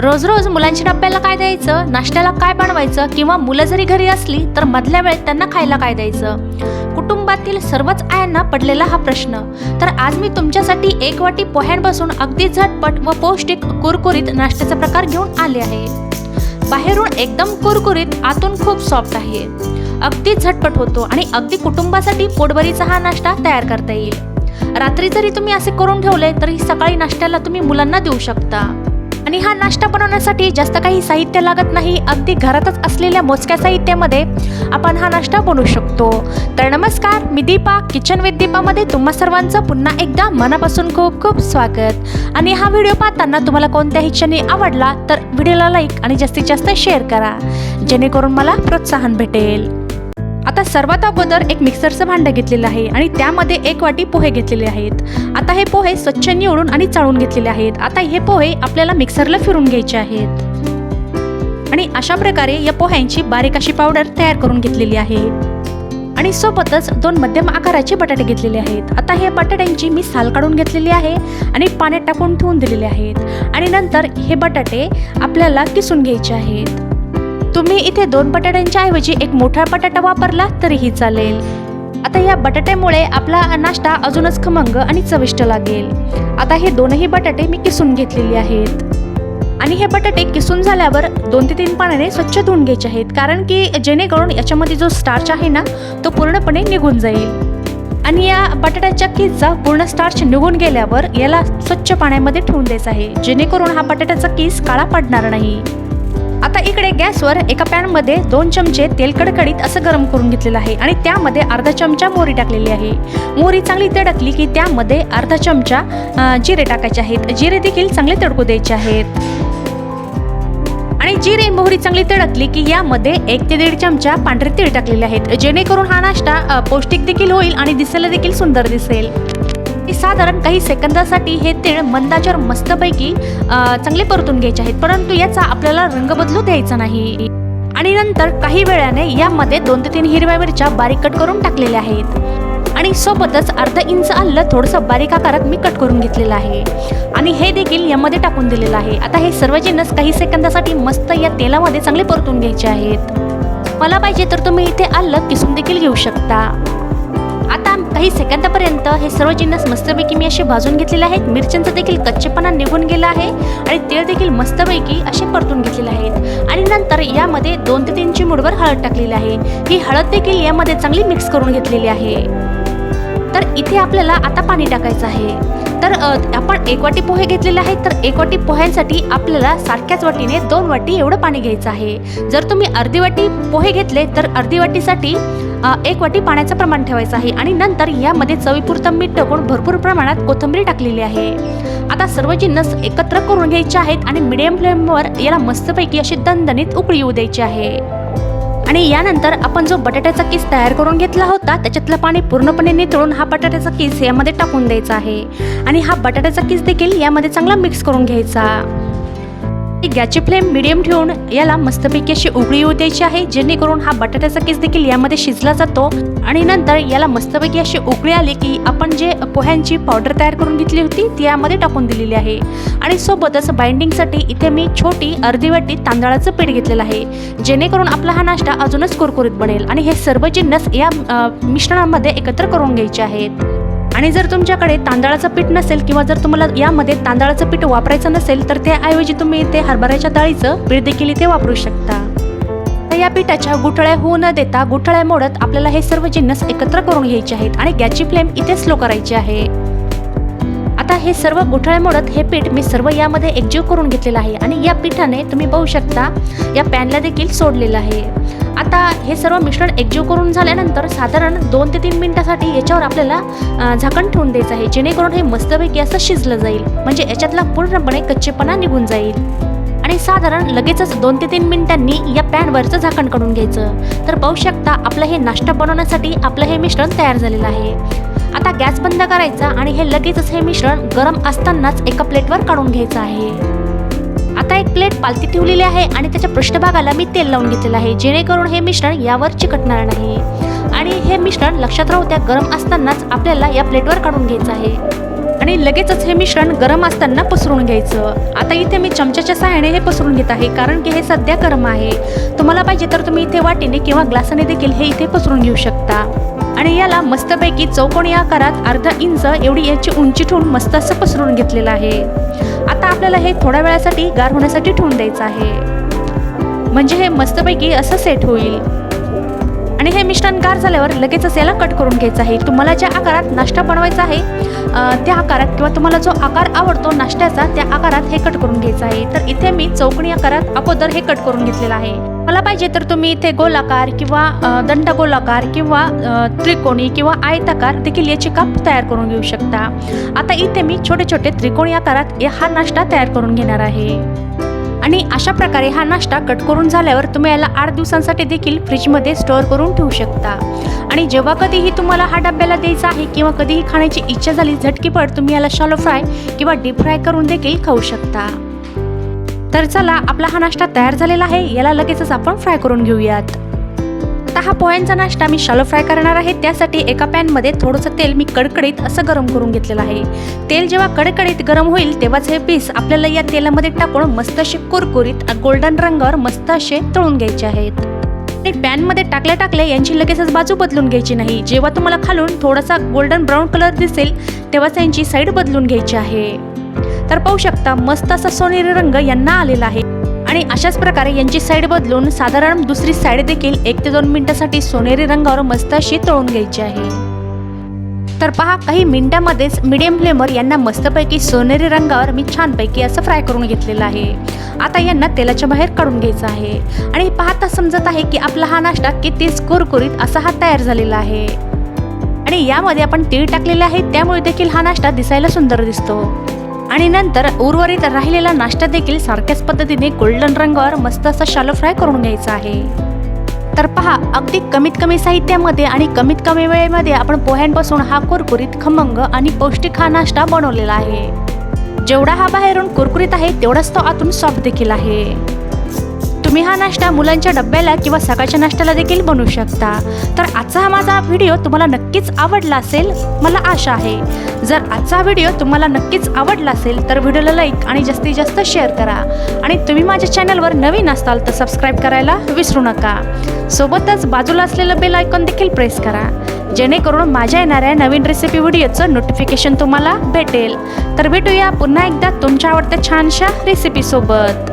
रोज रोज मुलांच्या डब्याला काय द्यायचं? नाश्त्याला काय बनवायचं? किंवा मुलं जरी घरी असली तर मधल्या वेळेत त्यांना खायला काय द्यायचं? कुटुंबातील सर्वच आयांना पडलेला हा प्रश्न. तर आज मी तुमच्यासाठी एक वाटी पोह्यांपासून अगदी झटपट व पौष्टिक कुरकुरीत नाश्त्याचा प्रकार घेऊन आले आहे. बाहेरून एकदम कुरकुरीत आतून खूप सॉफ्ट आहे. अगदी झटपट होतो आणि अगदी कुटुंबासाठी पोटभरीचा हा नाश्ता तयार करता येईल. रात्री जरी तुम्ही असे करून ठेवले तरी सकाळी नाश्त्याला तुम्ही मुलांना देऊ शकता. आणि हा नाश्ता बनवण्यासाठी जास्त काही साहित्य लागत नाही अगदी घरातच असलेल्या मोजक्या साहित्यामध्ये आपण हा नाश्ता बनवू शकतो. तर नमस्कार मी दीपा किचन विथ दीपामध्ये तुम्हा सर्वांचं पुन्हा एकदा मनापासून खूप खूप स्वागत. आणि हा व्हिडिओ पाहताना तुम्हाला कोणत्याही क्षणी आवडला तर व्हिडिओला लाईक आणि जास्तीत जास्त शेअर करा जेणेकरून मला प्रोत्साहन भेटेल. आता सर्वात अगोदर एक मिक्सरचं भांडं घेतलेलं आहे आणि त्यामध्ये एक वाटी पोहे घेतलेले आहेत. आता हे पोहे स्वच्छ निवडून आणि चाळून घेतलेले आहेत. आता हे पोहे आपल्याला मिक्सरला फिरून घ्यायचे आहेत. आणि अशा प्रकारे या पोह्यांची बारीक अशी पावडर तयार करून घेतलेली आहे. आणि सोबतच दोन मध्यम आकाराचे बटाटे घेतलेले आहेत. आता हे बटाट्यांची मी साल काढून घेतलेली आहे आणि पाण्यात टाकून ठेवून दिलेले आहेत. आणि नंतर हे बटाटे आपल्याला किसून घ्यायचे आहेत. तुम्ही इथे दोन बटाट्यांच्या ऐवजी एक मोठा बटाटा वापरला तरीही चालेल. आता या बटाट्यामुळे आपला नाश्ता अजूनच खमंग आणि चविष्ट लागेल. आता हे दोनही बटाटे मी किसून घेतलेले आहेत. आणि हे बटाटे किसून झाल्यावर दोन ते तीन पाण्याने स्वच्छ धुवून घ्यायचे आहेत कारण की जेणेकरून याच्यामध्ये जो स्टार्च आहे ना तो पूर्णपणे निघून जाईल. आणि या बटाट्याच्या किसचा पूर्ण स्टार्च निघून गेल्यावर याला स्वच्छ पाण्यामध्ये ठेवून द्यायचं आहे जेणेकरून हा बटाट्याचा किस काळा पडणार नाही. आता इकडे गॅसवर एका पॅनमध्ये दोन चमचे तेल कडकडीत असं गरम करून घेतलेलं आहे आणि त्यामध्ये अर्धा चमचा मोहरी टाकलेली आहे. मोहरी चांगली तडकली की त्यामध्ये अर्धा चमचा जिरे टाकायचे आहेत. जिरे देखील चांगले तडकू द्यायचे आहेत. आणि जिरे मोहरी चांगली तडकली की यामध्ये एक ते दीड चमचा पांढरे तीळ टाकलेले आहेत. जेणेकरून हा नाश्ता पौष्टिक देखील होईल आणि दिसायला देखील सुंदर दिसेल. की साधारण काही सेकंदासाठी हे तीळ मंदाच्यावर मस्तपैकी चांगले परतून घ्यायचे आहेत. परंतु याचा आपल्याला रंग बदलू द्यायचा नाही. आणि नंतर काही वेळाने यामध्ये दोन ते तीन हिरव्या मिरच्या बारीक कट करून टाकलेल्या आहेत. आणि सोबतच अर्धा इंच आलं थोडंसं बारीक आकारात मी कट करून घेतलेलं आहे. आणि हे देखील यामध्ये टाकून दिलेलं आहे. आता हे सर्व जिन्नस काही सेकंदासाठी मस्त या तेलामध्ये चांगले परतून घ्यायचे आहेत. मला पाहिजे तर तुम्ही इथे आलं किसून देखील घेऊ शकता. काही सेकंदापर्यंत हे सर्व जिन्नस मस्तपैकी मी असे भाजून घेतलेले आहेत. मिरच्यांचा देखील कच्चेपणा निघून गेला आहे आणि तेल देखील मस्तपैकी असे परतून घेतलेले आहेत. आणि नंतर यामध्ये दोन ते तीन चिमूडवर हळद टाकलेली आहे. ही हळद देखील यामध्ये चांगली मिक्स करून घेतलेली आहे. तर इथे आपल्याला आता पाणी टाकायचं आहे. तर आपण एक वाटी पोहे घेतलेले आहेत. तर एक वाटी पोह्यांसाठी आपल्याला सारख्याच वाटीने दोन वाटी एवढं पाणी घ्यायचं आहे. जर तुम्ही अर्धी वाटी पोहे घेतले तर अर्धी वाटीसाठी एक वाटी पाण्याचं प्रमाण ठेवायचं आहे आणि नंतर यामध्ये चवीपुरतं मीठ टाकून भरपूर प्रमाणात कोथिंबीर टाकलेली आहे. आता सर्व जिन्नस एकत्र करून घ्यायचे आहेत आणि मिडियम फ्लेमवर याला मस्तपैकी अशी दणदणीत उकळी येऊ द्यायची आहे. आणि यानंतर आपण जो बटाट्याचा किस तयार करून घेतला होता त्याच्यातलं पाणी पूर्णपणे नितळून हा बटाट्याचा किस यामध्ये टाकून द्यायचा आहे. आणि हा बटाट्याचा किस देखील यामध्ये चांगला मिक्स करून घ्यायचा. गॅसची फ्लेम मिडियम ठेवून याला मस्तपैकी अशी उकळी येऊ द्यायची आहे जेणेकरून हा बटाट्याचा केस देखील यामध्ये शिजला जातो. आणि नंतर याला मस्तपैकी अशी उकळी आली की आपण जे पोह्यांची पावडर तयार करून घेतली होती ती यामध्ये टाकून दिलेली आहे. आणि सोबतच बाइंडिंगसाठी इथे मी छोटी अर्धी वाटी तांदळाचं पीठ घेतलेलं आहे जेणेकरून आपला हा नाश्ता अजूनच कुरकुरीत बनेल. आणि हे सर्व जिन्नस या मिश्रणामध्ये एकत्र करून घ्यायचे आहेत. आणि जर तुमच्याकडे तांदळाचं पीठ नसेल किंवा जर तुम्हाला यामध्ये तांदळाचं पीठ वापरायचं नसेल तर त्याऐवजी तुम्ही इथे हरभऱ्याच्या डाळीचं पीठ देखील इथे वापरू शकता. तर या पिठाच्या गुठळ्या होऊ न देता गुठळ्या मोडत आपल्याला हे सर्व जिन्नस एकत्र करून घ्यायचे आहेत आणि गॅसची फ्लेम इथे स्लो करायची आहे. आता हे सर्व गुठळे मोडत हे पीठ मी सर्व यामध्ये एकजीव करून घेतलेलं आहे. आणि या पिठाने तुम्ही पाहू शकता या पॅनला देखील सोडलेलं आहे. आता हे सर्व मिश्रण एकजीव करून झाल्यानंतर साधारण दोन ते तीन मिनिटासाठी याच्यावर आपल्याला झाकण ठेवून द्यायचं आहे. जेणेकरून हे मस्तपैकी असं शिजलं जाईल. म्हणजे याच्यातला पूर्णपणे कच्चेपणा निघून जाईल. आणि साधारण लगेचच दोन ते तीन मिनिटांनी या पॅनवरचं झाकण काढून घ्यायचं. तर पाहू शकता आपलं हे नाश्ता बनवण्यासाठी आपलं हे मिश्रण तयार झालेलं आहे. आता गॅस बंद करायचा आणि हे लगेचच हे मिश्रण गरम असतानाच एका प्लेटवर काढून घ्यायचं आहे. आता एक प्लेट पालती ठेवलेली आहे आणि त्याच्या पृष्ठभागाला मी तेल लावून घेतलेलं आहे जेणेकरून हे मिश्रण यावर चिकटणार नाही. आणि हे मिश्रण लक्षात राहू त्या गरम असतानाच आपल्याला या प्लेटवर काढून घ्यायचं आहे. आणि लगेचच हे मिश्रण गरम असताना पसरून घ्यायचं. आता इथे मी चमच्याच्या सहाय्याने हे पसरून घेत आहे कारण की हे सध्या गरम आहे. तुम्हाला पाहिजे तर तुम्ही इथे वाटीने किंवा ग्लासाने देखील हे इथे पसरून घेऊ शकता. आणि याला मस्तपैकी चौकोनी आकारात अर्धा इंच एवढी याची उंची ठेवून मस्त असं पसरून घेतलेलं आहे. आता आपल्याला हे थोड्या वेळासाठी गार होण्यासाठी ठेवून द्यायचं आहे. म्हणजे हे मस्तपैकी असं सेट होईल. आणि हे मिश्रण गार झाल्यावर लगेचच याला कट करून घ्यायचं आहे. तुम्हाला ज्या आकारात नाश्ता बनवायचा आहे त्या आकारात किंवा तुम्हाला जो आकार आवडतो नाश्त्याचा त्या आकारात हे कट करून घ्यायचं आहे. तर इथे मी चौकणी आकारात अगोदर हे कट करून घेतलेलं आहे. मला पाहिजे तर तुम्ही इथे गोलाकार किंवा दंडगोलाकार दंड गोलाकार किंवा त्रिकोणी किंवा आयताकार देखील याचे काप तयार करून घेऊ शकता. आता इथे मी छोटे छोटे त्रिकोणी आकारात हा नाश्ता तयार करून घेणार आहे. आणि अशा प्रकारे हा नाश्ता कट करून झाल्यावर तुम्ही याला आठ दिवसांसाठी देखील फ्रीजमध्ये स्टोअर करून ठेवू शकता. आणि जेव्हा कधीही तुम्हाला हा डब्याला द्यायचा आहे किंवा कधीही खाण्याची इच्छा झाली झटकीपट तुम्ही याला शॉलो फ्राय किंवा डीप फ्राय करून देखील खाऊ शकता. तर चला आपला हा नाश्ता तयार झालेला आहे. याला लगेचच आपण फ्राय करून घेऊयात. आता हा पोह्यांचा नाश्ता मी शालो फ्राय करणार आहे. त्यासाठी एका पॅनमध्ये थोडंसं तेल मी कडकडीत असं गरम करून घेतलेलं आहे. तेल जेव्हा कडकडीत गरम होईल तेव्हाच हे पीस आपल्याला या तेलामध्ये टाकून मस्त असे कुरकुरीत गोल्डन रंगावर मस्त असे तळून घ्यायचे आहेत. आणि पॅनमध्ये टाकल्या टाकल्या यांची लगेचच बाजू बदलून घ्यायची नाही. जेव्हा तुम्हाला खालून थोडासा गोल्डन ब्राऊन कलर दिसेल तेव्हाच यांची साईड बदलून घ्यायची आहे. तर पाहू शकता मस्त असा सोनेरी रंग यांना आलेला आहे. आणि अशाच प्रकारे यांची साईड बदलून साधारण दुसरी साईड देखील एक ते दोन मिनिटासाठी सोनेरी रंगावर मस्त अशी तळून घ्यायची आहे. तर पहा काही मिनिटांमध्येच मिडियम फ्लेमवर यांना मस्तपैकी सोनेरी रंगावर मी छानपैकी असं फ्राय करून घेतलेलं आहे. आता यांना तेलाच्या बाहेर काढून घ्यायचं आहे. आणि पाहता समजत आहे की आपला हा नाश्ता कितीच कुरकुरीत असा हा तयार झालेला आहे. आणि यामध्ये आपण तीळ टाकलेले आहे त्यामुळे देखील हा नाश्ता दिसायला सुंदर दिसतो. आणि नंतर उर्वरित राहिलेला नाश्ता देखील सारख्याच पद्धतीने गोल्डन रंगावर मस्त असा शालो फ्राय करून घ्यायचा आहे. तर पहा अगदी कमीत कमी साहित्यामध्ये आणि कमीत कमी वेळेमध्ये आपण पोह्यांपासून हा कुरकुरीत खमंग आणि पौष्टिक हा नाश्ता बनवलेला आहे. जेवढा हा बाहेरून कुरकुरीत आहे तेवढाच तो आतून सॉफ्ट देखील आहे. तुम्ही हा नाश्ता मुलांच्या डब्याला किंवा सकाळच्या नाश्त्याला देखील बनवू शकता. तर आजचा हा माझा व्हिडिओ तुम्हाला नक्कीच आवडला असेल मला आशा आहे. जर आजचा व्हिडिओ तुम्हाला नक्कीच आवडला असेल तर व्हिडिओला लाईक आणि जास्तीत जास्त शेअर करा. आणि तुम्ही माझ्या चॅनलवर नवीन असाल तर सबस्क्राईब करायला विसरू नका. सोबतच बाजूला असलेलं बेल आयकॉन देखील प्रेस करा. जेणेकरून माझ्या येणाऱ्या नवीन रेसिपी व्हिडिओचं नोटिफिकेशन तुम्हाला भेटेल. तर भेटूया पुन्हा एकदा तुमच्या आवडत्या छानशा रेसिपीसोबत